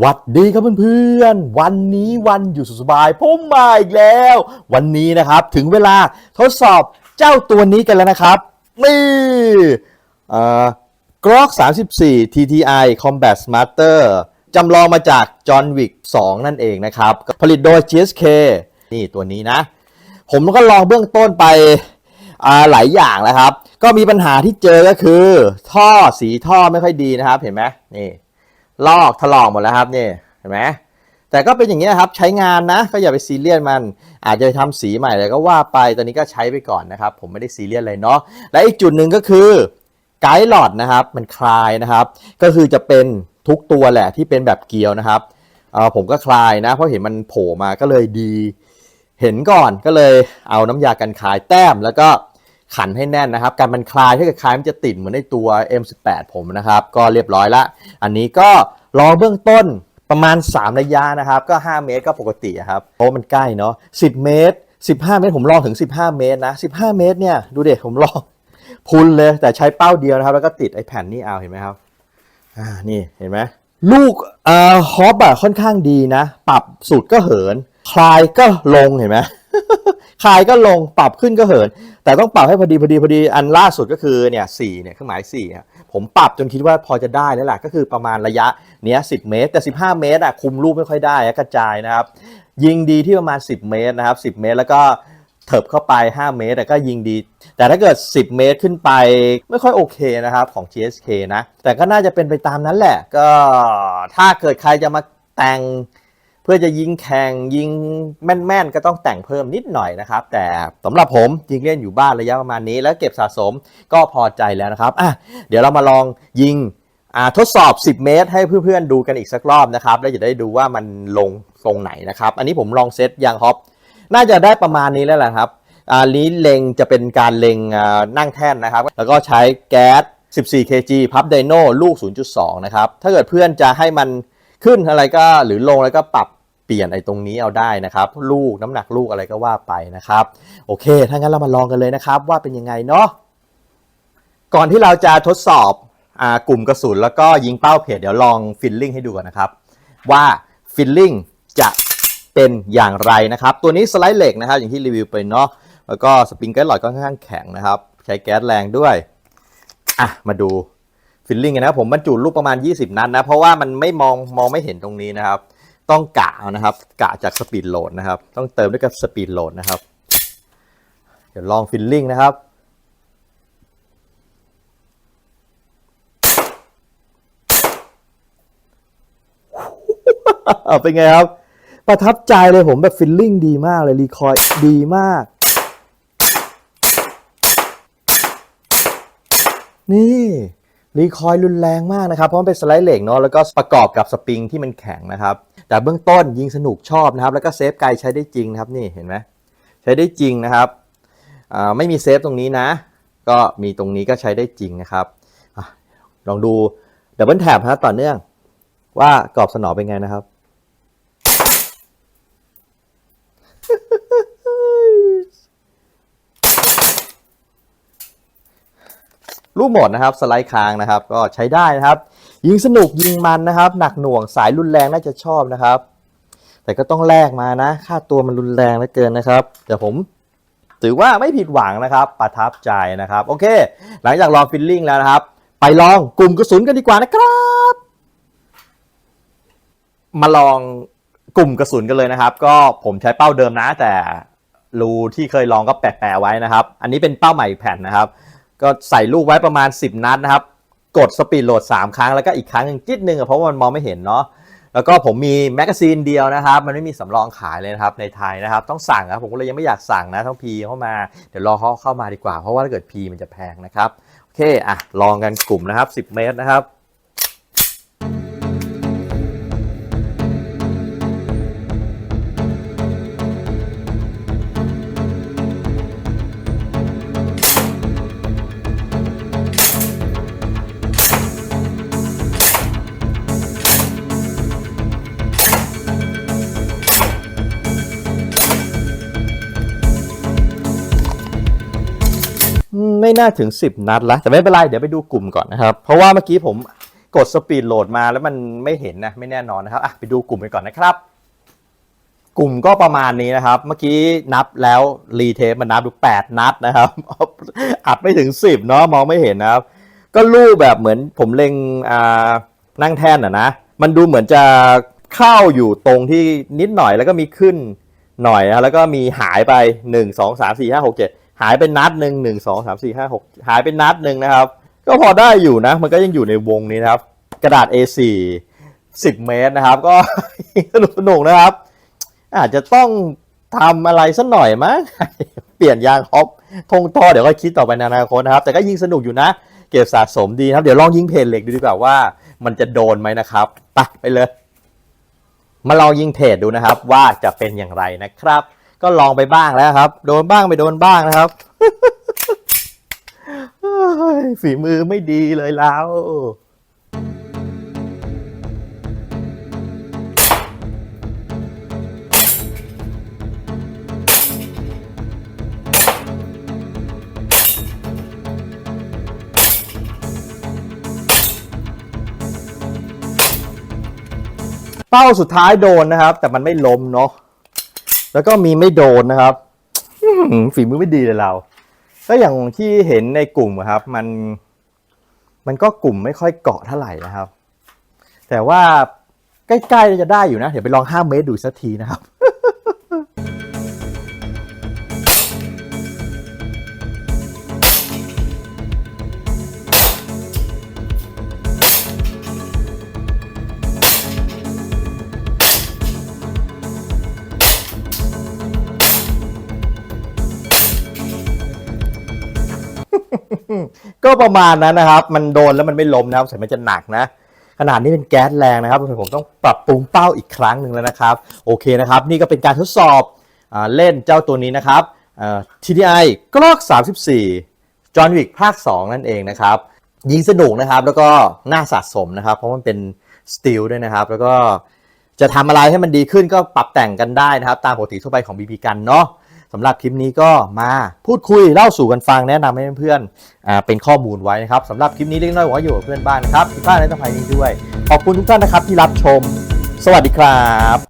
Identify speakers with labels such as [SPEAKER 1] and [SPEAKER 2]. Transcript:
[SPEAKER 1] หวัดดีครับเพื่อนๆ วันนี้วันอยู่สุขสบายผมมาอีกแล้ว วันนี้นะครับถึงเวลาทดสอบเจ้าตัวนี้กันแล้วนะครับ นี่เอ่อ Glock 34 TTI Combat Smarter จำลองมาจาก John Wick 2 นั่นเองนะครับ ผลิตโดย GSK นี่ตัวนี้นะ ผมก็ลองเบื้องต้นไปหลายอย่างแล้วครับ ก็มีปัญหาที่เจอก็คือ ท่อสีท่อไม่ค่อยดีนะครับ เห็นไหมนี่ ลอกถลอกหมดแล้วครับนี่เห็นไหมแต่ก็เป็นอย่างนี้ครับใช้งานนะก็อย่าไปซีเรียสมัน อาจจะไปทำสีใหม่อะไรก็ว่าไปตอนนี้ก็ใช้ไปก่อนนะครับ ผมไม่ได้ซีเรียสอะไรเนาะและอีกจุดหนึ่งก็คือไกด์หลอดนะครับมันคลายนะครับ ก็คือจะเป็นทุกตัวแหละที่เป็นแบบเกลียวนะครับผมก็คลายนะเพราะเห็นมันโผล่มาก็เลยดี เห็นก่อนก็เลยเอาน้ำยากันคลายแต้มแล้วก็ ขันให้แน่นนะครับ การมันคลายถ้าเกิดคลายมันจะติดเหมือนในตัว M18 ผมนะครับ ก็เรียบร้อยละ อันนี้ก็รอเบื้องต้นประมาณ 3 ระยะนะครับ ก็ 5 เมตรก็ปกติครับเพราะมันใกล้เนาะ10 เมตร 15 เมตรผมลองถึง 15 เมตรนะ 15 เมตรเนี่ยดูเด็กผมลองพุนเลยแต่ใช้เป้าเดียวนะครับ แล้วก็ติดไอ้แผ่นนี่เอาเห็นไหมครับอ่านี่เห็นไหมลูกเอ่อฮอปอะค่อนข้างดีนะ ปรับสุดก็เหิน คลายก็ลงเห็นไหม คลายก็ลงปรับขึ้นก็เหิน แต่ต้องปรับให้พอดีพอดีพอดีอันล่าสุดก็คือเนี่ยสี่เนี่ยเครื่องหมายสี่อะผมปรับจนคิดว่าพอจะได้แล้วล่ะก็คือประมาณระยะเนี้ยสิเมตร แต่ 15 เมตรอะคุมลูกไม่ค่อยได้กระจายนะครับ ยิงดีที่ประมาณ 10 เมตรนะครับ 10 เมตรแล้วก็เถิบเข้าไป 5 เมตรแต่ก็ยิงดี แต่ถ้าเกิด 10 เมตรขึ้นไปไม่ค่อยโอเคนะครับของ GSK นะ แต่ก็น่าจะเป็นไปตามนั้นแหละ ก็ถ้าเกิดใครจะมาแต่ง พื่อจะยิงแข่งยิงแม่นๆ ก็ต้องแต่งเพิ่มนิดหน่อยนะครับ แต่สำหรับผมยิงเล่นอยู่บ้านระยะประมาณนี้ แล้วเก็บสะสมก็พอใจแล้วนะครับอะเดี๋ยวเรามาลองยิงทดสอบ 10 เมตร ให้เพื่อนๆดูกันอีกสักรอบนะครับ แล้วจะได้ดูว่ามันลงตรงไหนนะครับ อันนี้ผมลองเซตยางฮอปน่าจะได้ประมาณนี้แล้วแหละครับอ่านี้เล็งจะเป็นการเล็งนั่งแท่นนะครับ แล้วก็ใช้แก๊ส 14 kg พับไดโน่ลูก 0.2 นะครับ ถ้าเกิดเพื่อนจะให้มันขึ้นอะไรก็หรือลงแล้วก็ปรับ ปลี่ยนไอ้ตรงนี้เอาได้นะครับ ลูกน้ำหนักลูกอะไรก็ว่าไปนะครับ โอเค ถ้างั้นเรามาลองกันเลยนะครับ ว่าเป็นยังไงเนาะก่อนที่เราจะทดสอบอกลุ่มกระสุนแล้วก็ยิงเป้าเพจเดี๋ยวลองฟิลลิ่งให้ดูก่อนนะครับ ว่าฟิลลิ่งจะเป็นอย่างไรนะครับ ตัวนี้สไลด์เหล็กนะครับ อย่างที่รีวิวไปเนาะแล้วก็สปริงเกอร์หลอดก็ค่อนข้างแข็งนะครับ ใช้แก๊สแรงด้วยอะมาดูฟิลลิ่งกันนะครับผมบรรจุลูกประมาณ 20 นัดนะเพราะว่ามันไม่มองมองไม่เห็นตรงนี้นะครับ ต้องกะนะครับ กะจากสปีดโหลดนะครับ ต้องเติมด้วยกับสปีดโหลดนะครับ เดี๋ยวลองฟิลลิ่งนะครับ เป็นไงครับ ประทับใจเลยผมแบบฟิลลิ่งดีมากเลย รีคอยดีมาก นี่รีคอยรุนแรงมากนะครับ เพราะมันเป็นสไลด์เหล็กเนาะแล้วก็ประกอบกับสปริงที่มันแข็งนะครับ แต่เบื้องต้นยิงสนุกชอบนะครับ แล้วก็เซฟไกลใช้ได้จริงนะครับนี่เห็นไหมใช้ได้จริงนะครับไม่มีเซฟตรงนี้นะ ก็มีตรงนี้ก็ใช้ได้จริงนะครับอลองดูดับเบิลแท็บนะต่อเนื่อง ว่ากรอบสนอเป็นไงนะครับ รูปหมดนะครับ สไลด์ค้างนะครับ ก็ใช้ได้นะครับ ยิงสนุกยิงมันนะครับ หนักหน่วงสายรุนแรงน่าจะชอบนะครับ แต่ก็ต้องแลกมานะ ค่าตัวมันรุนแรงเหลือเกินนะครับ แต่ผมถือว่าไม่ผิดหวังนะครับ ประทับใจนะครับ โอเค หลังจากลองฟิลลิ่งแล้วนะครับ ไปลองกลุ่มกระสุนกันดีกว่านะครับ มาลองกลุ่มกระสุนกันเลยนะครับ ก็ผมใช้เป้าเดิมนะ แต่รูที่เคยลองก็แปะๆไว้นะครับ อันนี้เป็นเป้าใหม่แผ่นนะครับ ก็ใส่ลูกไว้ประมาณ 10 นัดนะครับ กดสปีดโหลด 3 ครั้งแล้วก็อีกครั้งหนึ่งจิดหนึ่งอะเพราะว่ามันมองไม่เห็นเนาะแล้วก็ผมมีแมกกาซีนเดียวนะครับ มันไม่มีสำรองขายเลยนะครับในไทยนะครับ ต้องสั่งครับผมก็เลยยังไม่อยากสั่งนะต้องพีเข้ามา เดี๋ยวรอเขาเข้ามาดีกว่า เพราะว่าถ้าเกิดพีมันจะแพงนะครับ โอเคอะลองกันกลุ่มนะครับ 10 เมตรนะครับ ไม่น่าถึง 10 นัดละแต่ไม่เป็นไร เดี๋ยวไปดูกลุ่มก่อนนะครับ เพราะว่าเมื่อกี้ผมกดสปีดโหลดมาแล้วมันไม่เห็นนะ ไม่แน่นอนนะครับอะไปดูกลุ่มกันก่อนนะครับ กลุ่มก็ประมาณนี้นะครับ เมื่อกี้นับแล้วรีเทปมันนับดู8นัดนะครับอัดไม่ถึง 10เนาะมองไม่เห็นนะครับ ก็รูปแบบเหมือนผมเล็งอ่านั่งแท่นอะนะ มันดูเหมือนจะเข้าอยู่ตรงที่นิดหน่อยแล้วก็มีขึ้นหน่อยนะแล้วก็มีหายไป 1 2 3 4 5 6 7 หายไปนัดหนึ่งหนึ่งสองสามสี่ห้าหกหายไปนัดหนึ่งนะครับ ก็พอได้อยู่นะ มันก็ยังอยู่ในวงนี้นะครับ กระดาษ A4 10 เมตรนะครับ ก็สนุกสนุกนะครับ อาจจะต้องทำอะไรสักหน่อยมั้งเปลี่ยนยางฮอปทงท่อเดี๋ยวก็คิดต่อไปในอนาคตนะครับ แต่ก็ยิงสนุกอยู่นะ เก็บสะสมดีนะครับ เดี๋ยวลองยิงเพจเหล็กดูดีกว่าว่า มันจะโดนไหมนะครับไปไปเลย มาลองยิงเทรดดูนะครับ ว่าจะเป็นอย่างไรนะครับ ก็ลองไปบ้างแล้วครับ โดนบ้างไม่โดนบ้างนะครับ ฝีมือไม่ดีเลยแล้วเป้าสุดท้ายโดนนะครับ แต่มันไม่ล้มเนาะ แล้วก็มีไม่โดนนะครับฝีมือไม่ดีเลยเรา ก็อย่างที่เห็นในกลุ่มครับ มัน มันก็กลุ่มไม่ค่อยเกาะเท่าไหร่นะครับ แต่ว่าใกล้ๆจะได้อยู่นะ เดี๋ยวไปลองห้าเมตรดูสักทีนะครับ ก็ประมาณนั้นนะครับ มันโดนแล้วมันไม่ล้มนะครับใส่มันจะหนักนะ ขนาดนี้เป็นแก๊สแรงนะครับผมต้องปรับปรุงเป้าอีกครั้งหนึ่งแล้วนะครับ โอเคนะครับ นี่ก็เป็นการทดสอบเล่นเจ้าตัวนี้นะครับ TDI กลอก 34 John Wick ภาค 2 นั่นเองนะครับ ยิงสนุกนะครับ แล้วก็น่าสะสมนะครับ เพราะมันเป็นสตีลด้วยนะครับ แล้วก็จะทำอะไรให้มันดีขึ้นก็ปรับแต่งกันได้นะครับ ตามปกติทั่วไปของ BB กันเนาะ สำหรับคลิปนี้ก็มาพูดคุยเล่าสู่กันฟังแนะนำให้เพื่อนๆอ่าเป็นข้อมูลไว้นะครับสำหรับคลิปนี้เล็กน้อยหวังว่าอยู่กับเพื่อนบ้านนะครับที่บ้านในต้องภัยนี้ด้วย ขอบคุณทุกท่านนะครับที่รับชม สวัสดีครับ